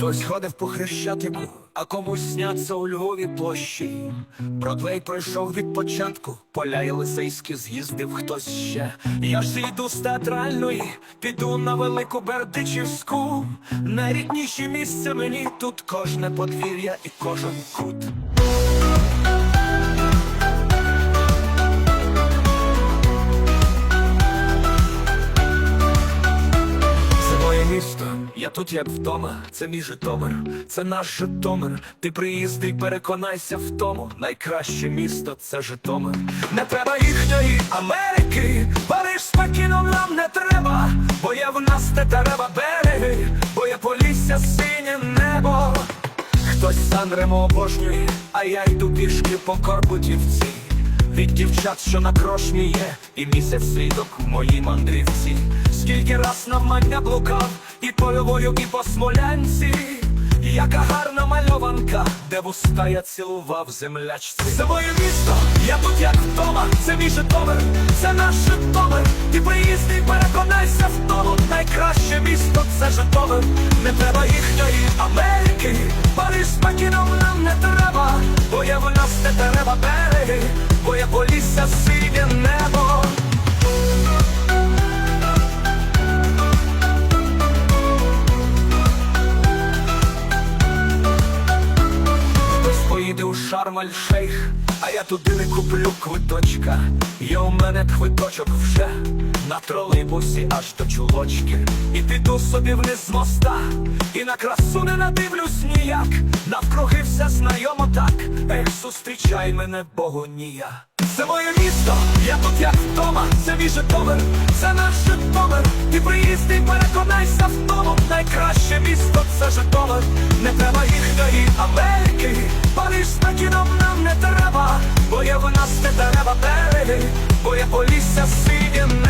Хтось ходив по хрещатику, а комусь сняться у Львові площі. Бродвей пройшов від початку, поля Єлисейські з'їздив хтось ще. Я ж йду з театральної, піду на велику Бердичівську. Найрідніші місце мені тут кожне подвір'я і кожен кут. Моє я тут як вдома, це мій Житомир, це наш Житомир. Ти приїзди переконайся в тому. Найкраще місто це Житомир. Не треба їхньої Америки, Париж з Пекіном нам не треба, бо є в нас те дерева береги, бо є полісся синє небо. Хтось Санремо обожнює, а я йду пішки по Корбутівці. Від дівчат, що на крошні є, і місяць свідок в моїй мандрівці. Скільки раз навмання блукав, і по Львову, і по Смолянці. Яка гарна мальованка, де вуста я цілував землячці. Це моє місто, я тут як вдома, це мій Житомир, це наш Житомир. Ти приїзди, переконайся в тому. Найкраще місто це Житомир. Не треба їхньої Америки. Париж з нам не треба, бо є в нас не дерева поїде Шарм-Аль-Шейх, а я туди не куплю квиточка. Є у мене квиточок вже на тролейбусі аж до чулочки. І піду собі вниз з моста, і на красу не надивлюсь ніяк. Навкруги все знайомо так. Ех, зустрічай мене, Богу ніяк. Це моє місто, я тут як вдома, це мій Житомир, це наш Житомир. Ти приїзди, переконайся в тому. Найкраще місто це Житомир. Не треба їхньої Америки. Париж бо я полісся не